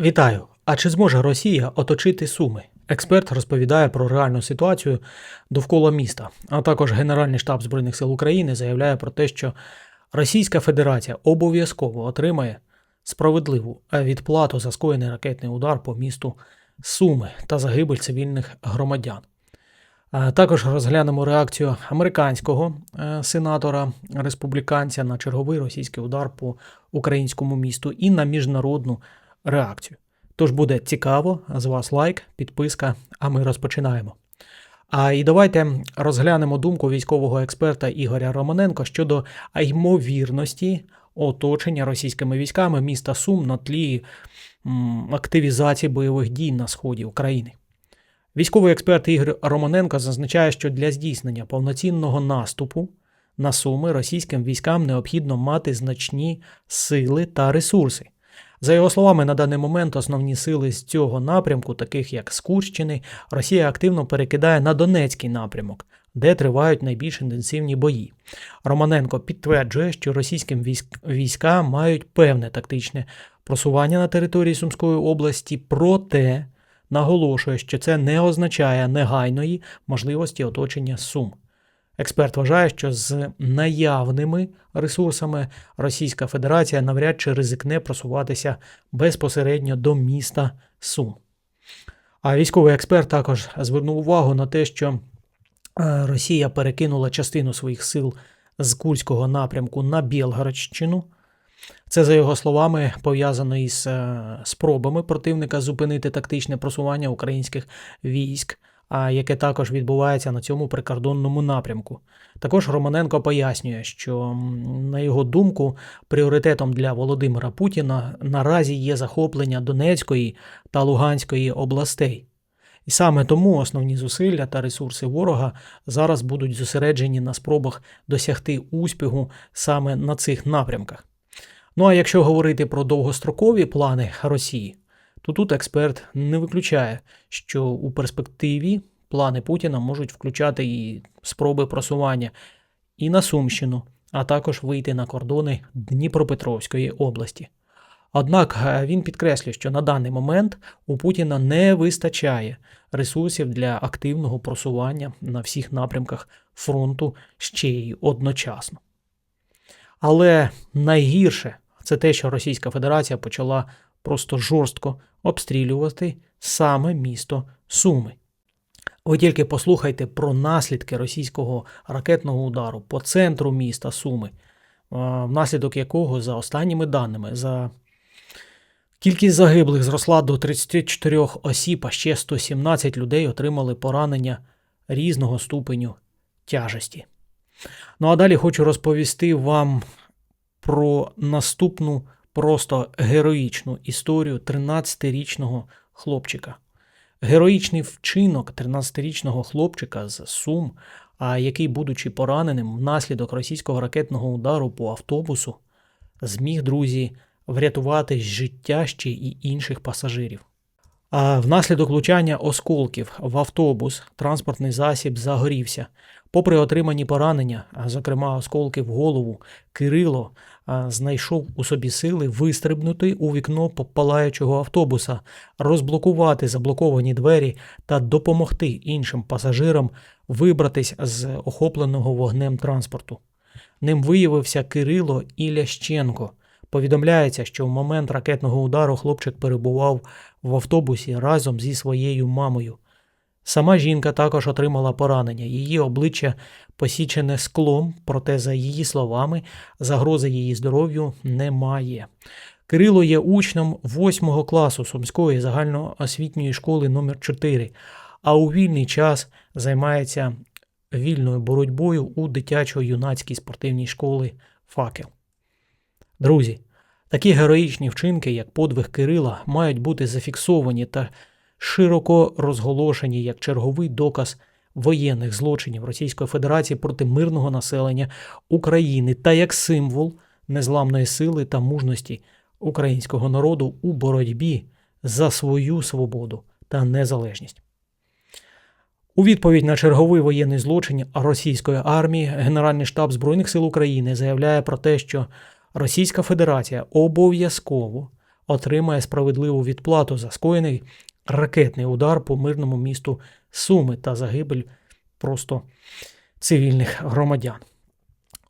Вітаю! А чи зможе Росія оточити Суми? Експерт розповідає про реальну ситуацію довкола міста. А також Генеральний штаб Збройних сил України заявляє про те, що Російська Федерація обов'язково отримає справедливу відплату за скоєний ракетний удар по місту Суми та загибель цивільних громадян. Також розглянемо реакцію американського е, сенатора республіканця на черговий російський удар по українському місту і на міжнародну реакцію. Тож буде цікаво, з вас лайк, підписка, а ми розпочинаємо. А і давайте розглянемо думку військового експерта Ігоря Романенко щодо ймовірності оточення російськими військами міста Сум на тлі активізації бойових дій на сході України. Військовий експерт Ігор Романенко зазначає, що для здійснення повноцінного наступу на Суми російським військам необхідно мати значні сили та ресурси. За його словами, на даний момент основні сили з цього напрямку, таких як з Курщини, Росія активно перекидає на Донецький напрямок, де тривають найбільш інтенсивні бої. Романенко підтверджує, що російським військ... війська мають певне тактичне просування на території Сумської області, проте наголошує, що це не означає негайної можливості оточення Сум. Експерт вважає, що з наявними ресурсами Російська Федерація навряд чи ризикне просуватися безпосередньо до міста Сум. А військовий експерт також звернув увагу на те, що е, Росія перекинула частину своїх сил з Курського напрямку на Білгородщину. Це, за його словами, пов'язано із е, спробами противника зупинити тактичне просування українських військ яке також відбувається на цьому прикордонному напрямку. Також Романенко пояснює, що, на його думку, пріоритетом для Володимира Путіна наразі є захоплення Донецької та Луганської областей. І саме тому основні зусилля та ресурси ворога зараз будуть зосереджені на спробах досягти успіху саме на цих напрямках. Ну а якщо говорити про довгострокові плани Росії, то тут експерт не виключає, що у перспективі плани Путіна можуть включати і спроби просування і на Сумщину, а також вийти на кордони Дніпропетровської області. Однак е, він підкреслює, що на даний момент у Путіна не вистачає ресурсів для активного просування на всіх напрямках фронту ще й одночасно. Але найгірше це те, що Російська Федерація почала просто жорстко обстрілювати саме місто Суми. Ви тільки послухайте про наслідки російського ракетного удару по центру міста Суми, внаслідок якого, за останніми даними, за кількість загиблих зросла до 34 осіб, а ще 117 людей отримали поранення різного ступеню тяжесті. Ну а далі хочу розповісти вам про наступну просто героїчну історію 13-річного хлопчика. Героїчний вчинок 13-річного хлопчика з Сум, який, будучи пораненим внаслідок російського ракетного удару по автобусу, зміг, друзі, врятувати життя ще і інших пасажирів. Внаслідок влучання осколків в автобус транспортний засіб загорівся. Попри отримані поранення, зокрема осколки в голову, Кирило знайшов у собі сили вистрибнути у вікно палаючого автобуса, розблокувати заблоковані двері та допомогти іншим пасажирам вибратись з охопленого вогнем транспорту. Ним виявився Кирило Ілященко. Повідомляється, що в момент ракетного удару хлопчик перебував в автобусі разом зі своєю мамою. Сама жінка також отримала поранення. Її обличчя посічене склом, проте, за її словами, загрози її здоров'ю немає. Кирило є учнем 8 класу Сумської загальноосвітньої школи номер 4 а у вільний час займається вільною боротьбою у дитячо-юнацькій спортивній школі Факел. Друзі, такі героїчні вчинки, як подвиг Кирила, мають бути зафіксовані та широко розголошені як черговий доказ воєнних злочинів Російської Федерації проти мирного населення України та як символ незламної сили та мужності українського народу у боротьбі за свою свободу та незалежність. У відповідь на черговий воєнний злочин російської армії Генеральний штаб Збройних сил України заявляє про те, що Російська Федерація обов'язково отримає справедливу відплату за скоєний ракетний удар по мирному місту Суми та загибель просто цивільних громадян.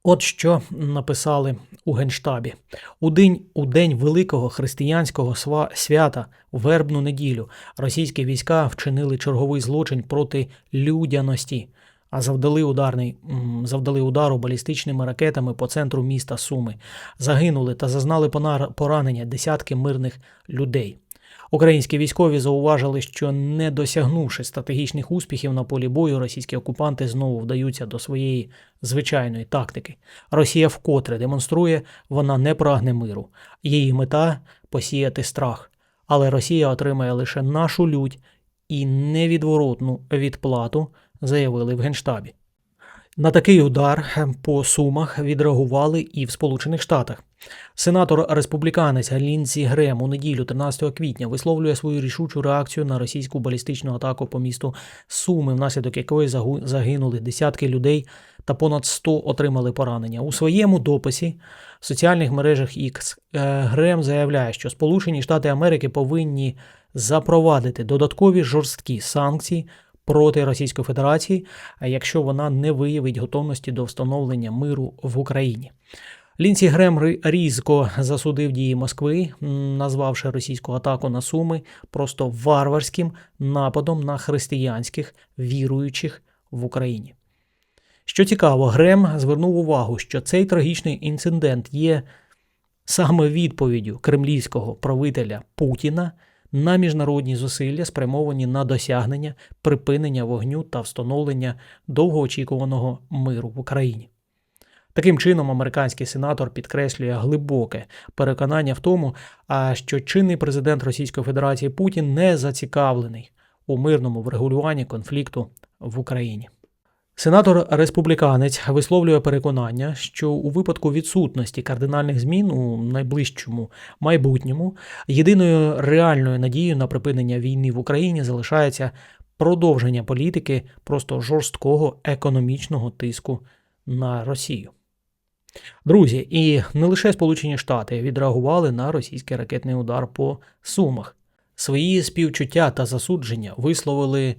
От що написали у Генштабі. У день, у день великого християнського свята, вербну неділю, російські війська вчинили черговий злочин проти людяності, а завдали, ударний, завдали удару балістичними ракетами по центру міста Суми. Загинули та зазнали поранення десятки мирних людей. Українські військові зауважили, що не досягнувши стратегічних успіхів на полі бою, російські окупанти знову вдаються до своєї звичайної тактики. Росія вкотре демонструє, вона не прагне миру. Її мета посіяти страх. Але Росія отримає лише нашу лють і невідворотну відплату, заявили в Генштабі. На такий удар по сумах відреагували і в Сполучених Штатах. Сенатор республіканець Лінсі Грем у неділю 13 квітня висловлює свою рішучу реакцію на російську балістичну атаку по місту Суми, внаслідок якої загинули десятки людей та понад 100 отримали поранення. У своєму дописі в соціальних мережах X е, Грем заявляє, що Сполучені Штати Америки повинні запровадити додаткові жорсткі санкції проти Російської Федерації, якщо вона не виявить готовності до встановлення миру в Україні. Лінсі Грем різко засудив дії Москви, назвавши російську атаку на Суми просто варварським нападом на християнських віруючих в Україні. Що цікаво, Грем звернув увагу, що цей трагічний інцидент є саме відповіддю кремлівського правителя Путіна на міжнародні зусилля, спрямовані на досягнення припинення вогню та встановлення довгоочікуваного миру в Україні. Таким чином, американський сенатор підкреслює глибоке переконання в тому, що чинний президент Російської Федерації Путін не зацікавлений у мирному врегулюванні конфлікту в Україні. Сенатор республіканець висловлює переконання, що у випадку відсутності кардинальних змін у найближчому майбутньому єдиною реальною надією на припинення війни в Україні залишається продовження політики просто жорсткого економічного тиску на Росію. Друзі, і не лише Сполучені Штати відреагували на російський ракетний удар по Сумах. Свої співчуття та засудження висловили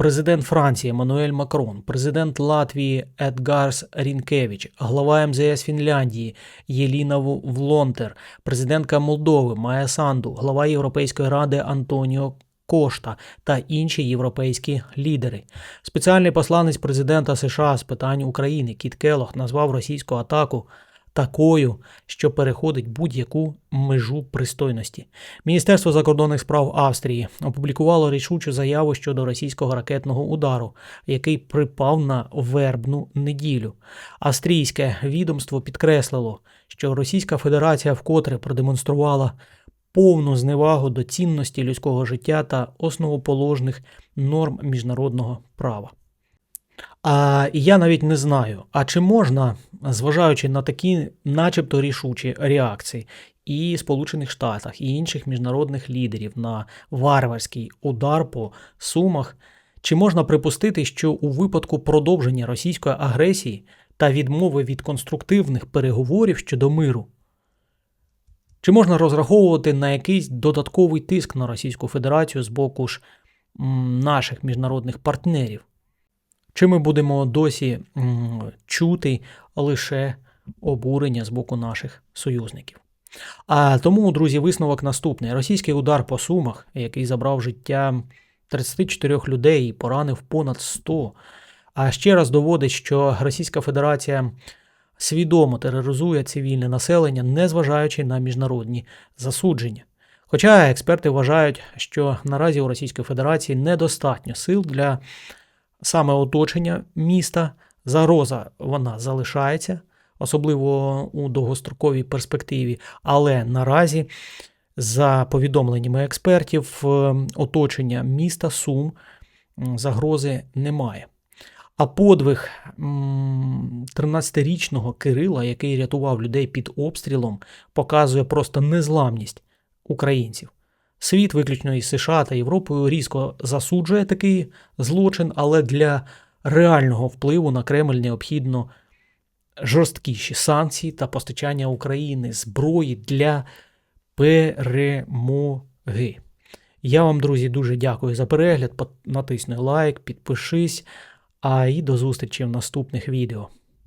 президент Франції Еммануель Макрон, президент Латвії Едгарс Рінкевич, глава МЗС Фінляндії Єліна Влонтер, президентка Молдови Майя Санду, глава Європейської ради Антоніо Кошта та інші європейські лідери. Спеціальний посланець президента США з питань України Кіт Келох назвав російську атаку такою, що переходить будь-яку межу пристойності. Міністерство закордонних справ Австрії опублікувало рішучу заяву щодо російського ракетного удару, який припав на вербну неділю. Австрійське відомство підкреслило, що Російська Федерація вкотре продемонструвала повну зневагу до цінності людського життя та основоположних норм міжнародного права. А я навіть не знаю, а чи можна, зважаючи на такі, начебто рішучі реакції і Сполучених Штатах, і інших міжнародних лідерів на варварський удар по сумах, чи можна припустити, що у випадку продовження російської агресії та відмови від конструктивних переговорів щодо миру, чи можна розраховувати на якийсь додатковий тиск на Російську Федерацію з боку ж наших міжнародних партнерів? Чи ми будемо досі чути лише обурення з боку наших союзників? А тому, друзі, висновок наступний: російський удар по сумах, який забрав життя 34 людей і поранив понад 100, а ще раз доводить, що Російська Федерація свідомо тероризує цивільне населення, незважаючи на міжнародні засудження. Хоча експерти вважають, що наразі у Російської Федерації недостатньо сил для саме оточення міста, загроза вона залишається, особливо у довгостроковій перспективі. Але наразі, за повідомленнями експертів, е, оточення міста Сум загрози немає. А подвиг 13-річного Кирила, який рятував людей під обстрілом, показує просто незламність українців. Світ, виключно із США та Європою, різко засуджує такий злочин, але для реального впливу на Кремль необхідно жорсткіші санкції та постачання України зброї для перемоги. Я вам, друзі, дуже дякую за перегляд. Натисни лайк, підпишись. А і до зустрічі в наступних відео.